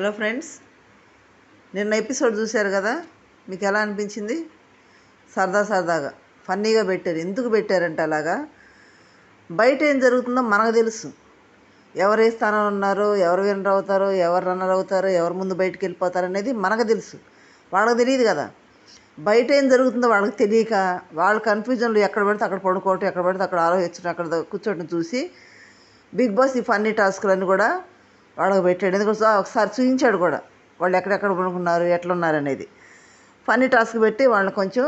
Hello friends నిన్న episode చూశారు కదా? మీకు ఎలా అనిపించింది? సరదా సరదాగా ఫన్నీగా పెట్టారు. ఎందుకు పెట్టారంటే అలాగా? బయట ఏం జరుగుతుందో మనకు తెలుసు. ఎవరు ఏ స్థానంలో ఉన్నారో ఎవరు విన్నర్ అవుతారో ఎవరు రన్నర్ అవుతారో ఎవరు ముందు బయటకు వెళ్ళిపోతారు అనేది మనకు తెలుసు. వాళ్ళకి తెలియదు కదా? బయట ఏం జరుగుతుందో వాళ్ళకి తెలియక వాళ్ళ కన్ఫ్యూజన్లు ఎక్కడ పడితే అక్కడ పడుకోవటం ఎక్కడ పడితే అక్కడ ఆలోచించడం అక్కడ కూర్చోటం చూసి బిగ్ బాస్ ఈ ఫన్నీ టాస్క్లన్నీ కూడా వాళ్ళకి పెట్టాడు. ఎందుకంటే ఒకసారి చూపించాడు కూడా. వాళ్ళు ఎక్కడెక్కడ పడుకున్నారు ఎట్లున్నారు అనేది. ఫన్నీ టాస్క్ పెట్టి వాళ్ళని కొంచెం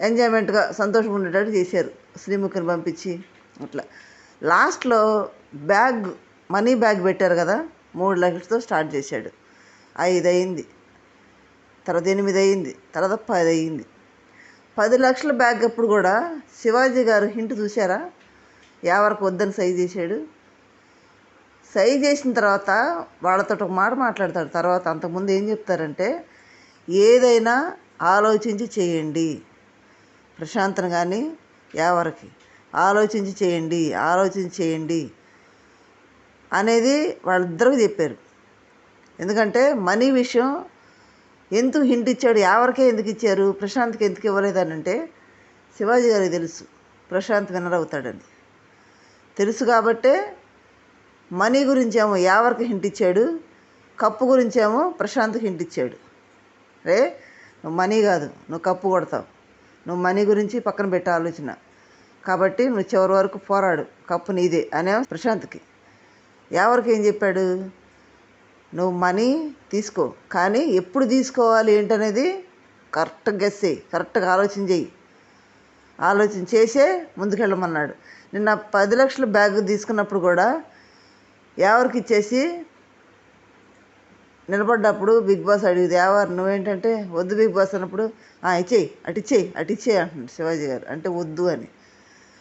ఎంజాయ్మెంట్గా సంతోషంగా ఉండేటట్టు చేశారు. శ్రీముఖిని పంపించి అట్లా. లాస్ట్లో బ్యాగ్ మనీ బ్యాగ్ పెట్టారు కదా మూడు లక్షలతో స్టార్ట్ చేశాడు. ఐదు అయింది తర్వాత ఎనిమిది అయింది తర్వాత పది అయింది పది లక్షల బ్యాగ్ అప్పుడు కూడా శివాజీ గారు హింట్ చూసారా ఎవరికి వద్దని సై చేశాడు. సై చేసిన తర్వాత వాళ్ళతో ఒక మాట మాట్లాడతాడు. తర్వాత అంతకుముందు ఏం చెప్తారంటే ఏదైనా ఆలోచించి చేయండి. ప్రశాంతను కానీ ఎవరికి ఆలోచించి చేయండి ఆలోచించి చేయండి అనేది వాళ్ళిద్దరికి చెప్పారు. ఎందుకంటే మనీ విషయం ఎందుకు హింట్ ఇచ్చాడు ఎవరికే ఎందుకు ఇచ్చారు ప్రశాంత్కి ఎందుకు ఇవ్వలేదని అంటే శివాజీ గారికి తెలుసు. ప్రశాంత్ వినర్ అవుతాడని. తెలుసు కాబట్టే మనీ గురించేమో యావరికి హింట్ ఇచ్చాడు కప్పు గురించేమో ప్రశాంత్కి హింట్ ఇచ్చాడు. రే నువ్వు మనీ కాదు నువ్వు కప్పు కొడతావు. నువ్వు మనీ గురించి పక్కన పెట్టే ఆలోచన. కాబట్టి నువ్వు చివరి వరకు పోరాడు కప్పు నీదే అనే ప్రశాంత్కి. ఎవరికి ఏం చెప్పాడు? నువ్వు మనీ తీసుకో కానీ ఎప్పుడు తీసుకోవాలి ఏంటనేది కరెక్ట్గా గెస్ చేయి కరెక్ట్గా ఆలోచన చెయ్యి ఆలోచన చేసే ముందుకెళ్ళమన్నాడు. నిన్న పది లక్షల బ్యాగ్ తీసుకున్నప్పుడు కూడా ఎవరికి ఇచ్చేసి నిలబడ్డప్పుడు బిగ్ బాస్ అడిగింది ఎవరు? నువ్వేంటంటే వద్దు బిగ్ బాస్ అన్నప్పుడు ఇచ్చేయి అటు ఇచ్చేయి అటు ఇచ్చేయి అంటున్నాడు శివాజీ గారు. అంటే వద్దు అని.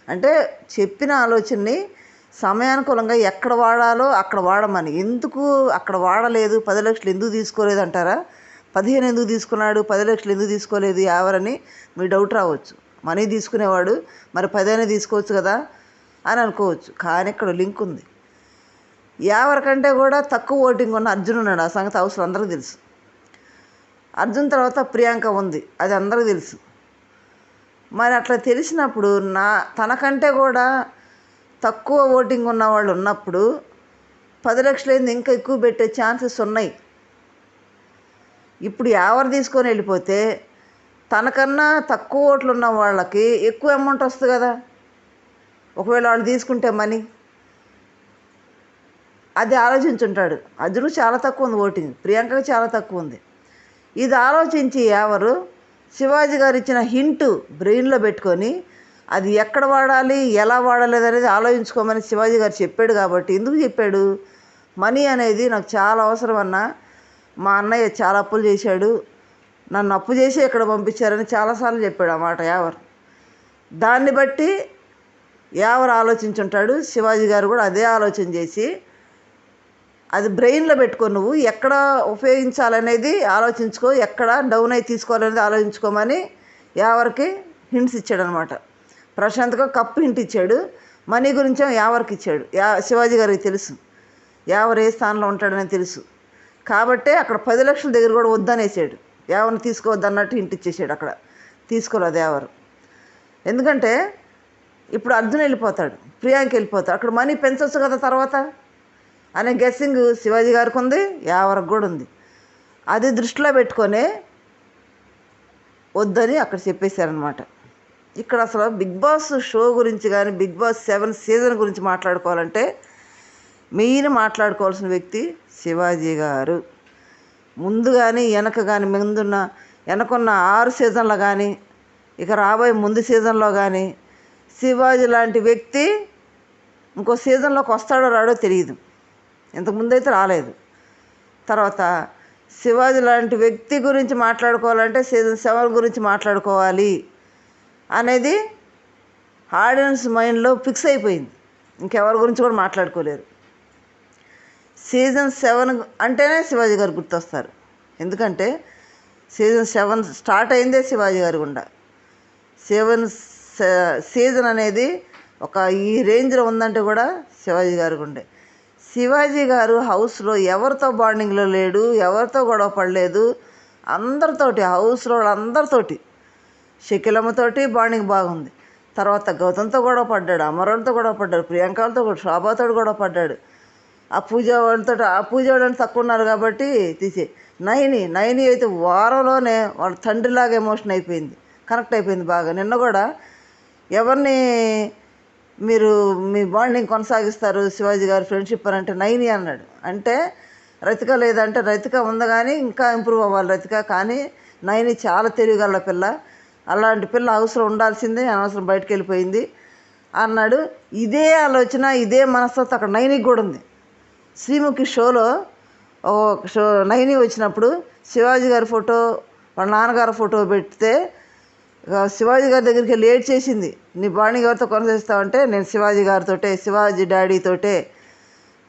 అంటే చెప్పిన ఆలోచనని సమయానుకూలంగా ఎక్కడ వాడాలో అక్కడ వాడమని. ఎందుకు అక్కడ వాడలేదు? పది లక్షలు ఎందుకు తీసుకోలేదు అంటారా? పదిహేను ఎందుకు తీసుకున్నాడు? పది లక్షలు ఎందుకు తీసుకోలేదు? ఎవరని మీ డౌట్ రావచ్చు. మనీ తీసుకునేవాడు మరి పదిహేను తీసుకోవచ్చు కదా అని అనుకోవచ్చు. కానీ ఇక్కడ లింక్ ఉంది. ఎవరికంటే కూడా తక్కువ ఓటింగ్ ఉన్న అర్జున్ ఉన్నాడు ఆ సంగతి అవసరం అందరికీ తెలుసు. అర్జున్ తర్వాత ప్రియాంక ఉంది. అది అందరికీ తెలుసు. మరి అట్లా తెలిసినప్పుడు నా తనకంటే కూడా తక్కువ ఓటింగ్ ఉన్న వాళ్ళు ఉన్నప్పుడు పది లక్షలైంది ఇంకా ఎక్కువ పెట్టే ఛాన్సెస్ ఉన్నాయి. ఇప్పుడు ఎవరు తీసుకొని వెళ్ళిపోతే తనకన్నా తక్కువ ఓట్లు ఉన్న వాళ్ళకి ఎక్కువ అమౌంట్ వస్తుంది కదా. ఒకవేళ వాళ్ళు తీసుకుంటే మనీ. అది ఆలోచించుంటాడు. అర్జును చాలా తక్కువ ఉంది ఓటింగ్. ప్రియాంకకి చాలా తక్కువ ఉంది. ఇది ఆలోచించి ఎవరు? శివాజీ గారు ఇచ్చిన హింట్ బ్రెయిన్లో పెట్టుకొని అది ఎక్కడ వాడాలి ఎలా వాడాలి అనేది ఆలోచించుకోమని శివాజీ గారు చెప్పాడు కాబట్టి ఎందుకు చెప్పాడు? మనీ అనేది నాకు చాలా అవసరం అన్న. మా అన్నయ్య చాలా అప్పులు చేశాడు. నన్ను అప్పు చేసి ఇక్కడ పంపించారని చాలాసార్లు చెప్పాడు ఆ మాట యావర్ దాన్ని బట్టి యావర్ ఆలోచించుంటాడు? శివాజీ గారు కూడా అదే ఆలోచన చేసి అది బ్రెయిన్లో పెట్టుకో నువ్వు. ఎక్కడ ఉపయోగించాలనేది ఆలోచించుకో. ఎక్కడ డౌన్ అయి తీసుకోవాలనేది ఆలోచించుకోమని ఎవరికి హింట్స్ ఇచ్చాడు అనమాట ప్రశాంత్గా కప్పు హింట్ ఇచ్చాడు. మనీ గురించి యావరికి ఇచ్చాడు. యా శివాజీ గారికి తెలుసు. ఎవరు ఏ స్థానంలో ఉంటాడని తెలుసు. కాబట్టే అక్కడ పది లక్షల దగ్గర కూడా వద్దనేసాడు. ఎవరిని తీసుకోవద్దు అన్నట్టు హింట్ ఇచ్చేసాడు అక్కడ. తీసుకోలేదు ఎవరు ఎందుకంటే ఇప్పుడు అర్జున్ వెళ్ళిపోతాడు. ప్రియాంక వెళ్ళిపోతాడు. అక్కడ మనీ పెంచవచ్చు కదా తర్వాత? అనే గెస్సింగ్ శివాజీ గారికి ఉంది ఎవరికి కూడా ఉంది. అది దృష్టిలో పెట్టుకొని వద్దని అక్కడ చెప్పేశారనమాట ఇక్కడ అసలు బిగ్ బాస్ షో గురించి కానీ బిగ్ బాస్ సెవెన్ సీజన్ గురించి మాట్లాడుకోవాలంటే మెయిన్ మాట్లాడుకోవాల్సిన వ్యక్తి శివాజీ గారు. ముందు కానీ వెనక కానీ ముందున్న వెనకున్న ఆరు సీజన్లో కానీ ఇక రాబోయే ముందు సీజన్లో కానీ శివాజీ లాంటి వ్యక్తి ఇంకో సీజన్లోకి వస్తాడో రాడో తెలియదు. ఇంతకుముందు అయితే రాలేదు. తర్వాత శివాజీ లాంటి వ్యక్తి గురించి మాట్లాడుకోవాలంటే సీజన్ సెవెన్ గురించి మాట్లాడుకోవాలి అనేది ఆడియన్స్ మైండ్లో ఫిక్స్ అయిపోయింది. ఇంకెవరి గురించి కూడా మాట్లాడుకోలేరు. సీజన్ సెవెన్ అంటేనే శివాజీ గారు గుర్తొస్తారు. ఎందుకంటే సీజన్ సెవెన్ స్టార్ట్ అయిందే శివాజీ గారి గుండా. సెవెన్ సీజన్ అనేది ఒక ఈ రేంజ్లో ఉందంటే కూడా శివాజీ గారి గుండే. శివాజీ గారు హౌస్లో ఎవరితో బాండింగ్లో లేడు ఎవరితో గొడవ పడలేదు అందరితోటి హౌస్లో వాళ్ళందరితోటి షకిలమ్మతోటి బాండింగ్ బాగుంది. తర్వాత గౌతమ్తో గొడవ పడ్డాడు అమరంతో గొడవ పడ్డాడు ప్రియాంకలతో కూడా శోభాతో గొడవ పడ్డాడు. ఆ పూజ వాళ్ళతో ఆ పూజ వాళ్ళని తక్కువ ఉన్నారు కాబట్టి తీసే నైని నైని అయితే వారంలోనే వాళ్ళ తండ్రిలాగా ఎమోషన్ అయిపోయింది కనెక్ట్ అయిపోయింది బాగా. నిన్న కూడా ఎవరిని మీరు మీ బాండింగ్ కొనసాగిస్తారు శివాజీ గారు ఫ్రెండ్షిప్ అని అంటే నైని అన్నాడు. అంటే రతిక లేదంటే రతిక ఉంది కానీ ఇంకా ఇంప్రూవ్ అవ్వాలి రతిక. కానీ నైని చాలా తెలియగల పిల్ల. అలాంటి పిల్ల అవసరం ఉండాల్సిందే అనవసరం బయటకు వెళ్ళిపోయింది అన్నాడు. ఇదే ఆలోచన ఇదే మనస్తత్వం అక్కడ నైనికి కూడా ఉంది. శ్రీముఖి షోలో ఓ షో నైని వచ్చినప్పుడు శివాజీ గారి ఫోటో వాళ్ళ నాన్నగారి ఫోటో పెడితే శివాజీ గారి దగ్గరికి వెళ్ళి చేసింది. నీ బాణి గారితో కొనసాగిస్తావంటే నేను శివాజీ గారితోటే శివాజీ డాడీతోటే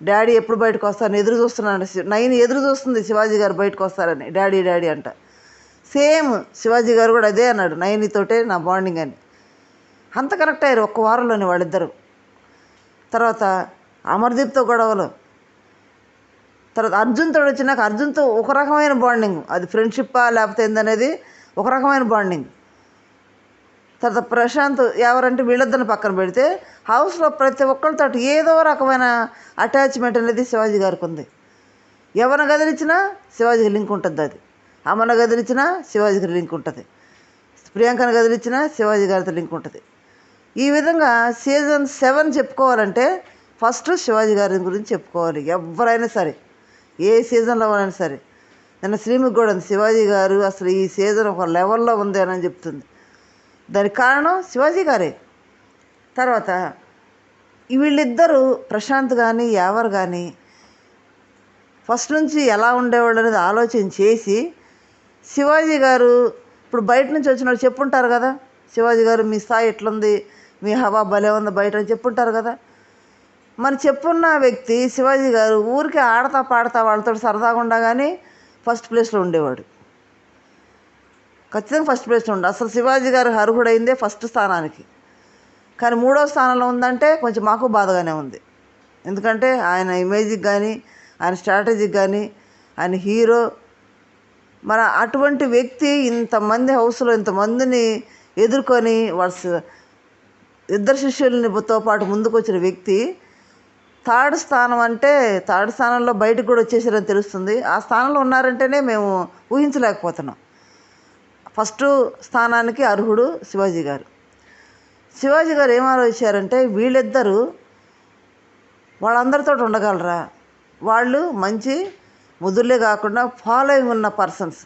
డాడీ ఎప్పుడు బయటకు వస్తాను ఎదురు చూస్తున్నాను నైన్ ఎదురు చూస్తుంది శివాజీ గారు బయటకు వస్తారని. డాడీ డాడీ అంట. సేమ్ శివాజీ గారు కూడా అదే అన్నాడు. నైన్తోటే నా బాండింగ్ అని. అంత కరెక్ట్ అయ్యారు ఒక్క వారంలోనే వాళ్ళిద్దరు. తర్వాత అమర్దీప్తో గొడవలు. తర్వాత అర్జున్తో వచ్చినాక అర్జున్తో ఒక రకమైన బాండింగ్. అది ఫ్రెండ్షిప్పా లేకపోతే ఏందనేది? ఒక రకమైన బాండింగ్. తర్వాత ప్రశాంత్ ఎవరంటే వీళ్ళిద్దరిని పక్కన పెడితే హౌస్లో ప్రతి ఒక్కరితో ఏదో రకమైన అటాచ్మెంట్ అనేది శివాజీ గారికి ఉంది. ఎవరిని గదిలిచ్చినా శివాజీకి లింక్ ఉంటుంది అది. అమ్మను గదిలిచ్చినా శివాజీకి లింక్ ఉంటుంది. ప్రియాంకను గదిలిచ్చినా శివాజీ గారితో లింక్ ఉంటుంది. ఈ విధంగా సీజన్ సెవెన్ చెప్పుకోవాలంటే ఫస్ట్ శివాజీ గారి గురించి చెప్పుకోవాలి. ఎవరైనా సరే ఏ సీజన్లో అయినా సరే. నిన్న శ్రీముఖి కూడా ఉంది శివాజీ గారు అసలు ఈ సీజన్ ఒక లెవెల్లో ఉంది అని చెప్తుంది. దానికి కారణం శివాజీ గారే. తర్వాత వీళ్ళిద్దరూ ప్రశాంత్ కానీ యావర్ కానీ ఫస్ట్ నుంచి ఎలా ఉండేవాళ్ళు అనేది ఆలోచన చేసి శివాజీ గారు ఇప్పుడు బయట నుంచి వచ్చిన వాళ్ళు చెప్పుంటారు కదా శివాజీ గారు మీ స్థాయి ఎట్లుంది మీ హవా భలే ఉంది బయట అని చెప్పుంటారు కదా. మరి చెప్పున్న వ్యక్తి శివాజీ గారు ఊరికే ఆడతా పాడతా వాళ్ళతో సరదాగా ఉండగానే ఫస్ట్ ప్లేస్లో ఉండేవాడు. ఖచ్చితంగా ఫస్ట్ ప్లేస్లో ఉండు. అసలు శివాజీ గారు అర్హుడైందే ఫస్ట్ స్థానానికి. కానీ మూడో స్థానంలో ఉందంటే కొంచెం మాకు బాధగానే ఉంది. ఎందుకంటే ఆయన ఇమేజ్కి కానీ ఆయన స్ట్రాటజీకి కానీ ఆయన హీరో మన అటువంటి వ్యక్తి ఇంతమంది హౌస్లో ఇంతమందిని ఎదుర్కొని వాళ్ళ ఇద్దరు శిష్యులతో పాటు ముందుకు వచ్చిన వ్యక్తి థర్డ్ స్థానం అంటే థర్డ్ స్థానంలో బయటకు కూడా వచ్చేసారని తెలుస్తుంది. ఆ స్థానంలో ఉన్నారంటేనే మేము ఊహించలేకపోతున్నాం. ఫస్ట్ స్థానానికి అర్హుడు శివాజీ గారు. శివాజీ గారు ఏం ఆలోచించారంటే వీళ్ళిద్దరూ వాళ్ళందరితో ఉండగలరా? వాళ్ళు మంచి ముదురులే కాకుండా ఫాలోయింగ్ ఉన్న పర్సన్స్.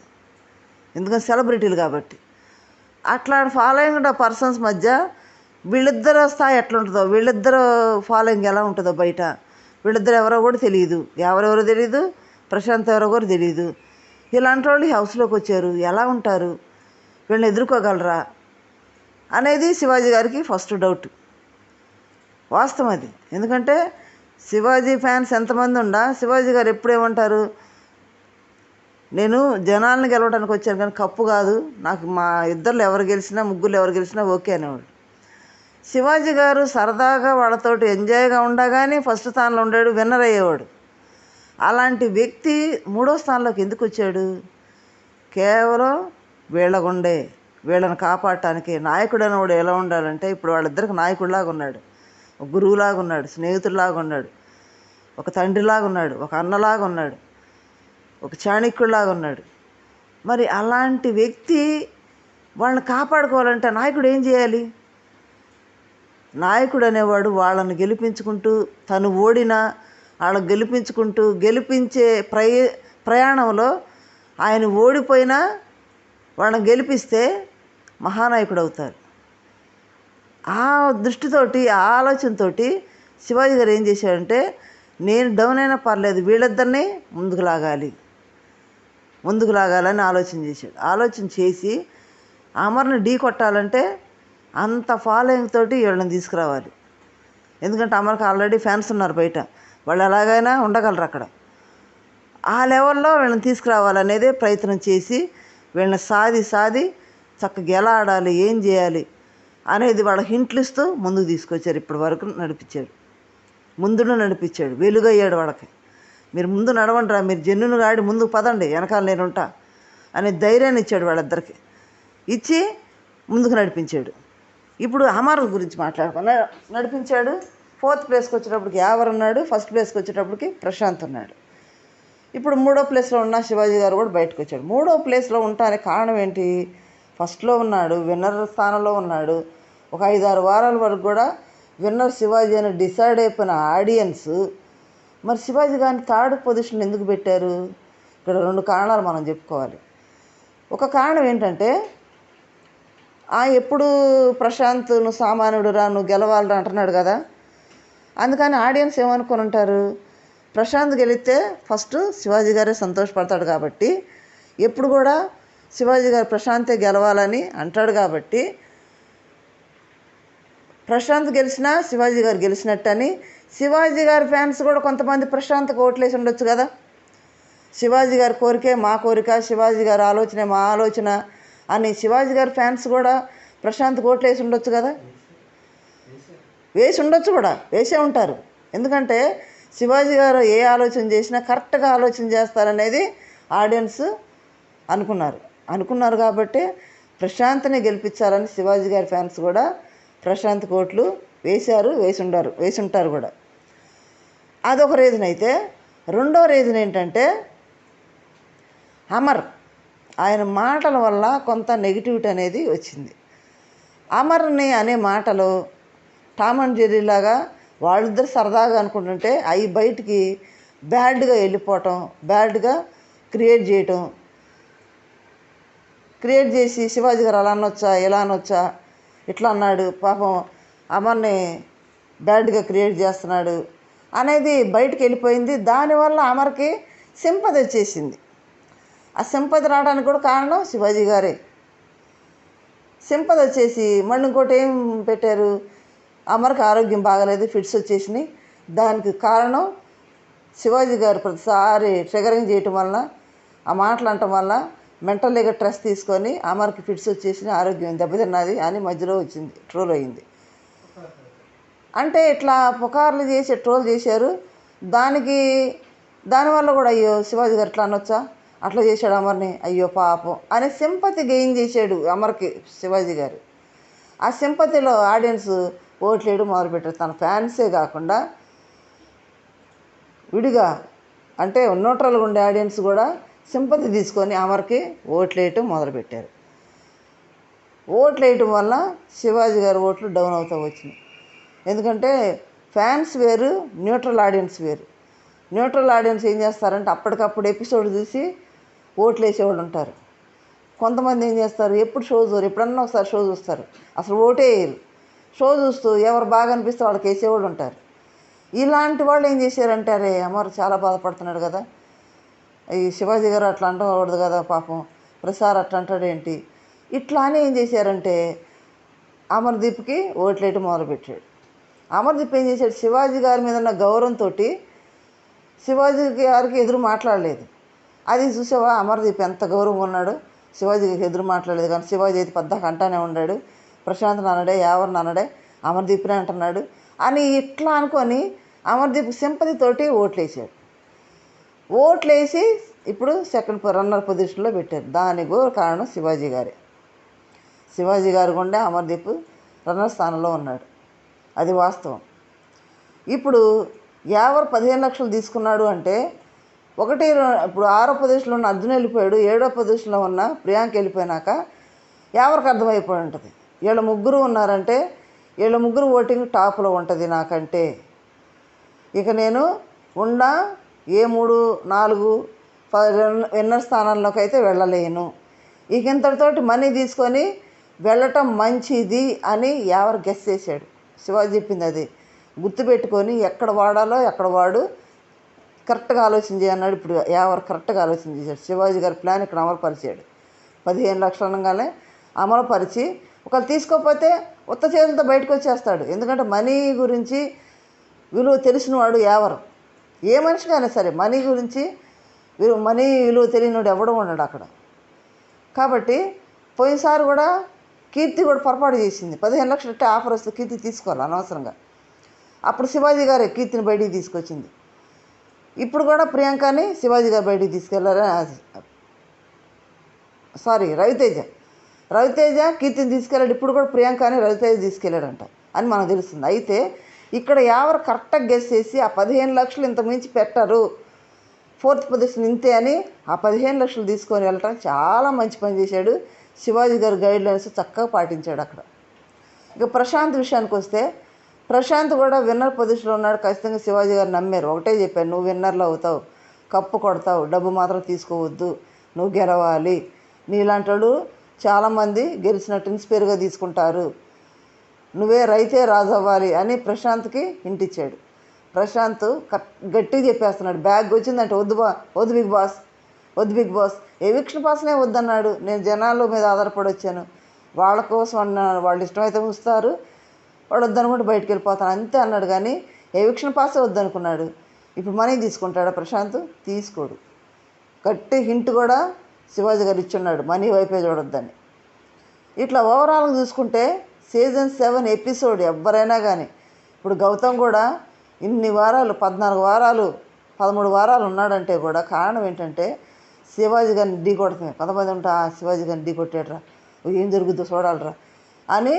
ఎందుకంటే సెలబ్రిటీలు కాబట్టి. అట్లా ఫాలోయింగ్ ఉన్న పర్సన్స్ మధ్య వీళ్ళిద్దరు స్థాయి ఎట్లా ఉంటుందో వీళ్ళిద్దరు ఫాలోయింగ్ ఎలా ఉంటుందో బయట. వీళ్ళిద్దరు ఎవరో కూడా తెలియదు ఎవరెవరో తెలియదు ప్రశాంత్ ఎవరో కూడా తెలియదు ఇలాంటి వాళ్ళు హౌస్లోకి వచ్చారు. ఎలా ఉంటారు? వీళ్ళని ఎదుర్కోగలరా అనేది శివాజీ గారికి ఫస్ట్ డౌట్ వాస్తవం అది. ఎందుకంటే శివాజీ ఫ్యాన్స్ ఎంతమంది ఉండా శివాజీ గారు ఎప్పుడేమంటారు? నేను జనాలను గెలవడానికి వచ్చాను కానీ కప్పు కాదు. నాకు మా ఇద్దరు ఎవరు గెలిచినా ముగ్గురు ఎవరు గెలిచినా ఓకే అనేవాడు శివాజీ గారు సరదాగా వాళ్ళతోటి ఎంజాయ్గా ఉండగానే ఫస్ట్ స్థానంలో ఉండాడు విన్నర్ అయ్యేవాడు. అలాంటి వ్యక్తి మూడో స్థానంలోకి ఎందుకు వచ్చాడు? కేవలం వీళ్ళగుండే వీళ్ళని కాపాడటానికి నాయకుడు అనేవాడు ఎలా ఉండాలంటే ఇప్పుడు వాళ్ళిద్దరికి నాయకుడిలాగా ఉన్నాడు ఒక గురువులాగా ఉన్నాడు స్నేహితుడిలాగా ఉన్నాడు ఒక తండ్రిలాగా ఉన్నాడు ఒక అన్నలాగా ఉన్నాడు ఒక చాణక్యుడిలాగా ఉన్నాడు మరి అలాంటి వ్యక్తి వాళ్ళని కాపాడుకోవాలంటే నాయకుడు ఏం చేయాలి? నాయకుడు అనేవాడు వాళ్ళని గెలిపించుకుంటూ తను ఓడినా వాళ్ళని గెలిపించుకుంటూ గెలిపించే ప్రయ ప్రయాణంలో ఆయన ఓడిపోయినా వాళ్ళని గెలిపిస్తే మహానాయకుడు అవుతారు. ఆ దృష్టితోటి ఆ ఆలోచనతోటి శివాజీ గారు ఏం చేశాడంటే నేను డౌన్ అయినా పర్లేదు వీళ్ళిద్దరిని ముందుకు లాగాలి. ముందుకు లాగాలని ఆలోచన చేశాడు. ఆలోచన చేసి అమర్ని ఢీ కొట్టాలంటే అంత ఫాలోయింగ్ తోటి వీళ్ళని తీసుకురావాలి. ఎందుకంటే అమర్కి ఆల్రెడీ ఫ్యాన్స్ ఉన్నారు బయట. వాళ్ళు ఎలాగైనా ఉండగలరు అక్కడ. ఆ లెవెల్లో వీళ్ళని తీసుకురావాలనేదే ప్రయత్నం చేసి వీళ్ళని సాది సాది చక్కగా ఎలా ఆడాలి ఏం చేయాలి అనేది వాళ్ళ హింట్లు ఇస్తూ ముందుకు తీసుకొచ్చారు. ఇప్పటి వరకు నడిపించాడు. ముందును నడిపించాడు. వెలుగయ్యాడు వాళ్ళకి. మీరు ముందు నడవండిరా మీరు జన్నును గాడి ముందుకు పదండి వెనకాల నేను ఉంటా అనే ధైర్యాన్ని ఇచ్చాడు వాళ్ళిద్దరికి. ఇచ్చి ముందుకు నడిపించాడు. ఇప్పుడు అమర్ గురించి మాట్లాడుకున్నా నడిపించాడు. ఫోర్త్ ప్లేస్కి వచ్చేటప్పటికి యావర్ ఉన్నాడు ఫస్ట్ ప్లేస్కి వచ్చేటప్పటికి ప్రశాంత్ ఉన్నాడు ఇప్పుడు మూడో ప్లేస్లో ఉన్న శివాజీ గారు కూడా బయటకు వచ్చాడు. మూడో ప్లేస్లో ఉండటానికి కారణం ఏంటి? ఫస్ట్లో ఉన్నాడు విన్నర్ స్థానంలో ఉన్నాడు. ఒక ఐదారు వారాల వరకు కూడా విన్నర్ శివాజీ అని డిసైడ్ అయిపోయిన ఆడియన్స్ మరి శివాజీ గారిని థర్డ్ పొజిషన్ ఎందుకు పెట్టారు? ఇక్కడ రెండు కారణాలు మనం చెప్పుకోవాలి. ఒక కారణం ఏంటంటే ఆ ఎప్పుడు ప్రశాంత్ నువ్వు సామాన్యుడురా నువ్వు గెలవాలరా అంటున్నాడు కదా? అందుకని ఆడియన్స్ ఏమనుకుని ఉంటారు? ప్రశాంత్ గెలిస్తే ఫస్ట్ శివాజీ గారే సంతోషపడతాడు కాబట్టి ఎప్పుడు కూడా శివాజీ గారు ప్రశాంతే గెలవాలని అంటాడు కాబట్టి ప్రశాంత్ గెలిచినా శివాజీ గారు గెలిచినట్టని శివాజీ గారి ఫ్యాన్స్ కూడా కొంతమంది ప్రశాంత్కి ఓట్లేసి ఉండొచ్చు కదా. శివాజీ గారి కోరికే మా కోరిక శివాజీ గారి ఆలోచనే మా ఆలోచన అని శివాజీ గారి ఫ్యాన్స్ కూడా ప్రశాంత్ ఓట్లేసి ఉండొచ్చు కదా. వేసి ఉండొచ్చు కూడా వేసే ఉంటారు. ఎందుకంటే శివాజీ గారు ఏ ఆలోచన చేసినా కరెక్ట్గా ఆలోచన చేస్తారనేది ఆడియన్స్ అనుకున్నారు. అనుకున్నారు కాబట్టి ప్రశాంత్ని గెలిపించాలని శివాజీ గారి ఫ్యాన్స్ కూడా ప్రశాంత్ కోట్లు వేశారు వేసి వేసుంటారు వేసి ఉంటారు కూడా. అదొక రీజన్ అయితే. రెండో రీజన్ ఏంటంటే అమర్ ఆయన మాటల వల్ల కొంత నెగిటివిటీ అనేది వచ్చింది. అమర్ని అనే మాటలు టామ్ అండ్ జెర్రీ లాగా వాళ్ళిద్దరు సరదాగా అనుకుంటుంటే అవి బయటికి బ్యాడ్గా వెళ్ళిపోవటం బ్యాడ్గా క్రియేట్ చేయటం. క్రియేట్ చేసి శివాజీ గారు అలా అనొచ్చా ఇలా అనొచ్చా ఇట్లా అన్నాడు. పాపం అమర్ని బ్యాడ్గా క్రియేట్ చేస్తున్నాడు అనేది బయటికి వెళ్ళిపోయింది. దానివల్ల అమర్కి సింపతి వచ్చేసింది. ఆ సింపతి రావడానికి కూడా కారణం శివాజీ గారే. సింపతి వచ్చేసి మళ్ళీ ఇంకోటి ఏం పెట్టారు? అమర్కి ఆరోగ్యం బాగలేదు ఫిట్స్ వచ్చేసినాయి. దానికి కారణం శివాజీ గారు ప్రతిసారి ట్రిగరింగ్ చేయటం వలన ఆ మాటలు అనటం వల్ల మెంటల్గా స్ట్రెస్ తీసుకొని అమర్కి ఫిట్స్ వచ్చేసి ఆరోగ్యం దెబ్బతిన్నది అని మధ్యలో వచ్చింది ట్రోల్ అయింది. అంటే ఇట్లా పుకార్లు చేసి ట్రోల్ చేశారు. దానికి దానివల్ల కూడా అయ్యో శివాజీ గారు ఇట్లా అనొచ్చా? అట్లా చేశాడు అమర్ని అయ్యో పాపం అని సింపతి గెయిన్ చేశాడు అమర్కి శివాజీ గారు. ఆ సింపతిలో ఆడియన్స్ ఓట్లేయడం మొదలుపెట్టారు. తన ఫ్యాన్సే కాకుండా విడిగా అంటే న్యూట్రల్గా ఉండే ఆడియన్స్ కూడా సింపతి తీసుకొని అమర్కి ఓట్లేయటం మొదలుపెట్టారు. ఓట్లు వేయటం వల్ల శివాజీ గారి ఓట్లు డౌన్ అవుతూ వచ్చినాయి. ఎందుకంటే ఫ్యాన్స్ వేరు న్యూట్రల్ ఆడియన్స్ వేరు. న్యూట్రల్ ఆడియన్స్ ఏం చేస్తారంటే అప్పటికప్పుడు ఎపిసోడ్ చూసి ఓట్లు వేసేవాళ్ళు ఉంటారు. కొంతమంది ఏం చేస్తారు ఎప్పుడు షో చూరు ఎప్పుడన్నా ఒకసారి షో చూస్తారు. అసలు ఓటే వేయరు. షో చూస్తూ ఎవరు బాగా అనిపిస్తే వాళ్ళకి వేసేవాళ్ళు ఉంటారు. ఇలాంటి వాళ్ళు ఏం చేశారంటారే అరే చాలా బాధపడుతున్నాడు కదా. ఈ శివాజీ గారు అట్లా అంటకూడదు కదా పాపం. ప్రసాద్ అట్లా అంటాడు ఏంటి? ఇట్లా అని ఏం చేశారంటే అమర్దీప్కి ఓట్లేయటం మొదలుపెట్టాడు. అమర్దీప్ ఏం చేశాడు? శివాజీ గారి మీద ఉన్న గౌరవంతో శివాజీ గారికి ఎదురు మాట్లాడలేదు. అది చూసావా? అమర్దీప్ ఎంత గౌరవం ఉన్నాడు. శివాజీకి ఎదురు మాట్లాడలేదు. కానీ శివాజీ అయితే పెద్దగా అంటానే ఉన్నాడు. ప్రశాంత్ నాన్నడే ఎవరిని అనడే అమర్దీప్ని అంటున్నాడు. అని ఇట్లా అనుకొని అమర్దీప్ సింపతితోటి ఓట్లేసాడు ఓట్లేసి ఇప్పుడు సెకండ్ రన్నర్ పొజిషన్లో పెట్టారు. దానికి గో కారణం శివాజీ గారే. శివాజీ గారు గుండా అమర్దీప్ రన్నర్ స్థానంలో ఉన్నాడు. అది వాస్తవం. ఇప్పుడు యావర్ పదిహేను లక్షలు తీసుకున్నాడు అంటే ఒకటి ఇప్పుడు ఆరో పొజిషన్లో ఉన్న అర్జున్ వెళ్ళిపోయాడు ఏడో పొజిషన్లో ఉన్న ప్రియాంక వెళ్ళిపోయినాక ఎవరికి అర్థమైపోయి ఉంటుంది? వీళ్ళ ముగ్గురు ఉన్నారంటే వీళ్ళ ముగ్గురు ఓటింగ్ టాప్లో ఉంటుంది నాకంటే. ఇక నేను ఉన్న ఏ మూడు నాలుగు ప- విన్నర్ స్థానంలోకి అయితే వెళ్ళలేను. ఇక ఇంతటితోటి మనీ తీసుకొని వెళ్ళటం మంచిది అని ఎవరు గెస్ చేశాడు. శివాజీ చెప్పింది అది. గుర్తుపెట్టుకొని ఎక్కడ వాడాలో ఎక్కడ వాడు కరెక్ట్గా ఆలోచన చేయన్నాడు ఇప్పుడు ఎవరు కరెక్ట్గా ఆలోచన చేశాడు? శివాజీ గారి ప్లాన్ ఇక్కడ అమలుపరిచాడు. పదిహేను లక్షలు అనగానే అమలుపరిచి ఒకళ్ళు తీసుకోకపోతే ఉత్త చేతులతో బయటకు వచ్చేస్తాడు. ఎందుకంటే మనీ గురించి విలువ తెలిసినవాడు ఎవరు? ఏ మనిషికైనా సరే మనీ గురించి విలువ మనీ విలువ తెలియనివాడు ఎవడో ఉన్నాడు అక్కడ. కాబట్టి పోయినసారి కూడా కీర్తి కూడా పొరపాటు చేసింది. పదిహేను లక్షలు ఇట్టే ఆఫర్ వస్తే కీర్తి తీసుకోవాలి అనవసరంగా. అప్పుడు శివాజీ గారే కీర్తిని బయటికి తీసుకొచ్చింది. ఇప్పుడు కూడా ప్రియాంకని శివాజీ గారు బయటికి తీసుకెళ్ళారని సారీ రవితేజ. రవితేజ కీర్తిని తీసుకెళ్ళాడు. ఇప్పుడు కూడా ప్రియాంకని రవితేజ తీసుకెళ్ళాడంట అని మనకు తెలుస్తుంది. అయితే ఇక్కడ ఎవరు కరెక్ట్గా గెస్ చేసి ఆ పదిహేను లక్షలు ఇంత మించి పెట్టరు. ఫోర్త్ పొజిషన్ ఇంతే అని ఆ పదిహేను లక్షలు తీసుకొని వెళ్ళటం చాలా మంచి పని చేశాడు. శివాజీ గారు గైడ్లైన్స్ చక్కగా పాటించాడు అక్కడ. ఇక ప్రశాంత్ విషయానికి వస్తే ప్రశాంత్ కూడా విన్నర్ పొజిషన్లో ఉన్నాడు. ఖచ్చితంగా శివాజీ గారు నమ్మారు. ఒకటే చెప్పాను నువ్వు విన్నర్లో అవుతావు. కప్పు కొడతావు. డబ్బు మాత్రం తీసుకోవద్దు. నువ్వు గెలవాలి. నీలాంటి వాళ్ళు చాలామంది గెలిచినట్టు ఇన్స్పైర్గా తీసుకుంటారు. నువ్వే రైతే రాజు అవ్వాలి అని ప్రశాంత్కి ఇంటిచ్చాడు ప్రశాంత్ గట్టిగా చెప్పేస్తున్నాడు. బ్యాగ్ వచ్చిందంటే వద్దు బా వద్దు బిగ్ బాస్ వద్దు బిగ్ బాస్. ఎవిక్షన్ పాస్నే వద్దన్నాడు. నేను జనాల మీద ఆధారపడి వచ్చాను. వాళ్ళ కోసం అన్నాడు. వాళ్ళు ఇష్టమైతే ఉంచుతారు వాడు వద్దనుకుంటే బయటికి వెళ్ళిపోతాను అంతే అన్నాడు కానీ ఎవిక్షన్ పాసే వద్దనుకున్నాడు. ఇప్పుడు మనీ తీసుకుంటాడా ప్రశాంత్? తీసుకోడు. గట్టి హింట్ కూడా శివాజీ గారు ఇచ్చున్నాడు మనీ వైపే చూడొద్దని. ఇట్లా ఓవరాల్గా చూసుకుంటే సీజన్ సెవెన్ ఎపిసోడ్ ఎవరైనా కానీ ఇప్పుడు గౌతమ్ కూడా ఇన్ని వారాలు పద్నాలుగు వారాలు పదమూడు వారాలు ఉన్నాడంటే కూడా కారణం ఏంటంటే శివాజీ గారిని ఢీ కొడుతుంది కొంతమంది ఉంటా శివాజీ గారిని ఢీ కొట్టేట్రా ఏం జరుగుద్దో చూడాలిరా అని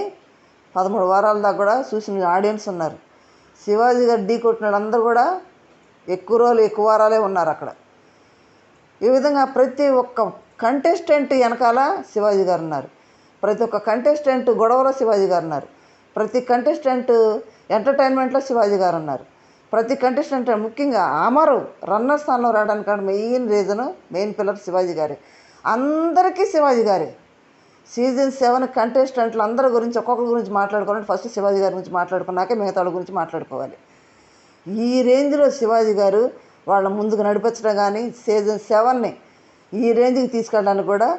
పదమూడు వారాల దాకా కూడా చూసిన ఆడియన్స్ ఉన్నారు. శివాజీ గారు ఢీ కొట్టిన వాళ్ళందరూ కూడా ఎక్కువ రోజులు ఎక్కువ వారాలే ఉన్నారు అక్కడ. ఈ విధంగా ప్రతి ఒక్క కంటెస్టెంట్ వెనకాల శివాజీ గారు ఉన్నారు ప్రతి ఒక్క కంటెస్టెంట్ గొడవలో శివాజీ గారు ఉన్నారు ప్రతి కంటెస్టెంట్ ఎంటర్టైన్మెంట్లో శివాజీ గారు ఉన్నారు ప్రతి కంటెస్టెంట్ ముఖ్యంగా అమరు రన్నర్ స్థానంలో రావడానికి main reason main pillar Shivaji గారే. అందరికీ శివాజీ గారే. సీజన్ సెవెన్ కంటెస్టెంట్లు అందరి గురించి ఒక్కొక్కరి గురించి మాట్లాడుకోవాలంటే ఫస్ట్ శివాజీ గారి గురించి మాట్లాడుకున్నాకే మిగతా వాళ్ళ గురించి మాట్లాడుకోవాలి. ఈ రేంజ్లో శివాజీ గారు వాళ్ళ ముందుకు నడిపించడం కానీ సీజన్ సెవెన్ని ఈ రేంజ్కి తీసుకెళ్ళడానికి కూడా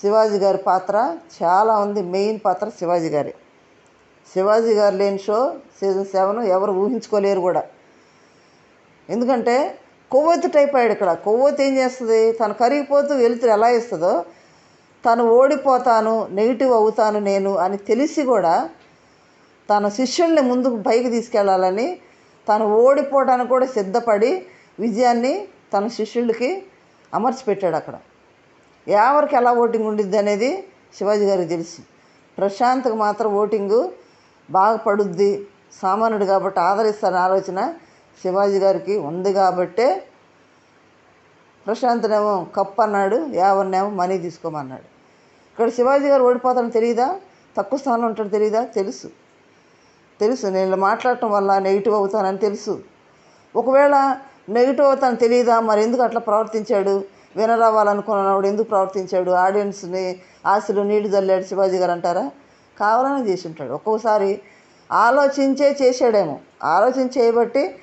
శివాజీ గారి పాత్ర చాలా ఉంది. మెయిన్ పాత్ర శివాజీ గారి. శివాజీ గారు లేని షో సీజన్ సెవెన్ ఎవరు ఊహించుకోలేరు కూడా. ఎందుకంటే కొవ్వొత్తి టైప్ అయ్యాడు ఇక్కడ. కొవ్వొత్తి ఏం చేస్తుంది? తను కరిగిపోతూ వెలుతురు ఎలా ఇస్తుందో తను ఓడిపోతాను నెగిటివ్ అవుతాను నేను అని తెలిసి కూడా తన శిష్యుల్ని ముందుకు పైకి తీసుకెళ్ళాలని తను ఓడిపోవడానికి కూడా సిద్ధపడి విజయాన్ని తన శిష్యులకి అమర్చి పెట్టాడు అక్కడ. ఎవరికి ఎలా ఓటింగ్ ఉండిద్ది అనేది శివాజీ గారికి తెలుసు. ప్రశాంత్కి మాత్రం ఓటింగు బాగా పడుద్ది. సామాన్యుడు కాబట్టి ఆదరిస్తారని ఆలోచన శివాజీ గారికి ఉంది కాబట్టే ప్రశాంత్నేమో కప్ అన్నాడు యావన్నేమో మనీ తీసుకోమన్నాడు. ఇక్కడ శివాజీ గారు ఓడిపోతాడని తెలియదా తక్కువ స్థానంలో ఉంటాడు తెలియదా తెలుసు. తెలుసు. నేను మాట్లాడటం వల్ల నెగిటివ్ అవుతానని తెలుసు. ఒకవేళ నెగిటివ్ అవుతాను తెలియదా మరి ఎందుకు అట్లా ప్రవర్తించాడు? వినరావాలనుకున్నవాడు ఎందుకు ప్రవర్తించాడు? ఆడియన్స్ని ఆశలు నీళ్ళు చల్లాడు శివాజీ గారు అంటారా? కావాలని చేసి ఉంటాడు. ఒక్కోసారి ఆలోచించే చేసాడేమో ఆలోచన చేయబట్టి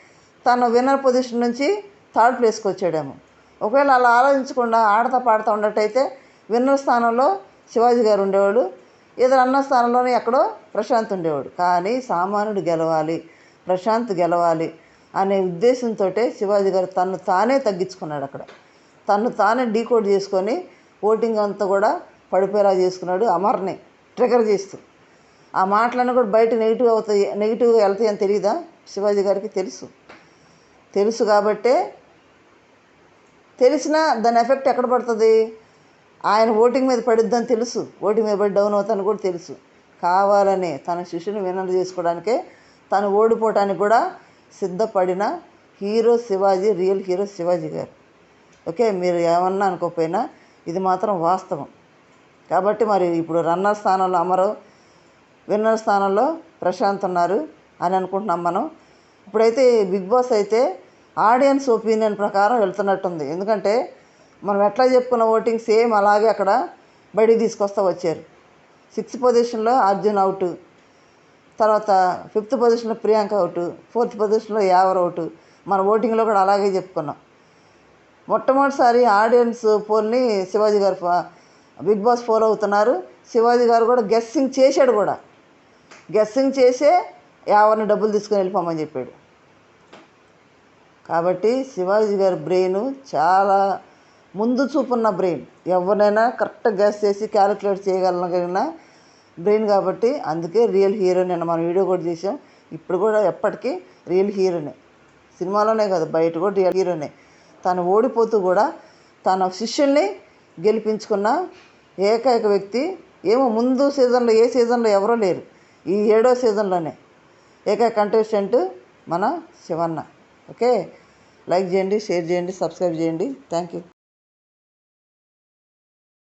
తను విన్నర్ పొజిషన్ నుంచి థర్డ్ ప్లేస్కి వచ్చాడేమో. ఒకవేళ అలా ఆలోచించకుండా ఆడతా పాడుతూ ఉన్నట్టయితే విన్నర్ స్థానంలో శివాజీ గారు ఉండేవాడు. ఇతర అన్న స్థానంలోనే ఎక్కడో ప్రశాంత్ ఉండేవాడు. కానీ సామాన్యుడు గెలవాలి. ప్రశాంత్ గెలవాలి. అనే ఉద్దేశంతో శివాజీ గారు తను తానే తగ్గించుకున్నాడు అక్కడ. తను తానే డీకోడ్ చేసుకొని ఓటింగ్ అంతా కూడా పడిపోయేలా చేసుకున్నాడు అమర్ని ట్రిగర్ చేస్తూ. ఆ మాటలన్నీ కూడా బయట నెగిటివ్ అవుతాయి నెగిటివ్గా వెళ్తాయి అని తెలియదా శివాజీ గారికి తెలుసు. తెలుసు కాబట్టే తెలిసినా దాని ఎఫెక్ట్ ఎక్కడ పడుతుంది? ఆయన ఓటింగ్ మీద పడిద్దని తెలుసు. ఓటింగ్ మీద పడి డౌన్ అవుతాను కూడా తెలుసు. కావాలని తన శిష్యుని వినలు చేసుకోవడానికే తను ఓడిపోవటానికి కూడా సిద్ధపడిన hero Shivaji real hero Shivaji garu. Okay మీరు ఏమన్నా అనుకోకపోయినా ఇది మాత్రం వాస్తవం. కాబట్టి మరి ఇప్పుడు రన్నర్ స్థానంలో అమరు విన్నర్ స్థానంలో ప్రశాంత్ ఉన్నారు అని అనుకుంటున్నాం మనం. ఇప్పుడైతే బిగ్ బాస్ అయితే ఆడియన్స్ ఒపీనియన్ ప్రకారం వెళ్తున్నట్టుంది. ఎందుకంటే మనం ఎట్లా చెప్పుకున్న ఓటింగ్ సేమ్ అలాగే అక్కడ బయటికి తీసుకొస్తా వచ్చారు. సిక్స్త్ పొజిషన్లో అర్జున్ అవుట్. తర్వాత ఫిఫ్త్ పొజిషన్లో ప్రియాంక అవుట్ ఫోర్త్ పొజిషన్లో యావర్ అవుట్ మన ఓటింగ్లో కూడా అలాగే చెప్పుకున్నాం. మొట్టమొదటిసారి ఆడియన్స్ పోల్ని శివాజీ గారు బిగ్ బాస్ ఫాలో అవుతున్నారు. శివాజీ గారు కూడా గెస్సింగ్ చేశాడు కూడా. గెస్సింగ్ చేసే యావరిని డబ్బులు తీసుకుని వెళ్ళిపోమని చెప్పాడు. కాబట్టి శివాజీ గారి బ్రెయిన్ చాలా ముందు చూపున్న బ్రెయిన్. ఎవరినైనా కరెక్ట్ గ్యాస్ చేసి క్యాలిక్యులేట్ చేయగలిగిన బ్రెయిన్ కాబట్టి అందుకే రియల్ హీరోని అని మనం వీడియో కూడా చేసాం ఇప్పుడు కూడా ఎప్పటికీ రియల్ హీరోనే సినిమాలోనే కాదు బయట కూడా రియల్ హీరోనే తను ఓడిపోతూ కూడా తన శిష్యుల్ని గెలిపించుకున్న ఏకైక వ్యక్తి ఏమో ముందు సీజన్లో ఏ సీజన్లో ఎవరో లేరు. ఈ ఏడో సీజన్లోనే ఏకైక కంటెస్టెంట్ మన శివన్న. ఓకే? లైక్ చేయండి షేర్ చేయండి సబ్స్క్రైబ్ చేయండి. Thank you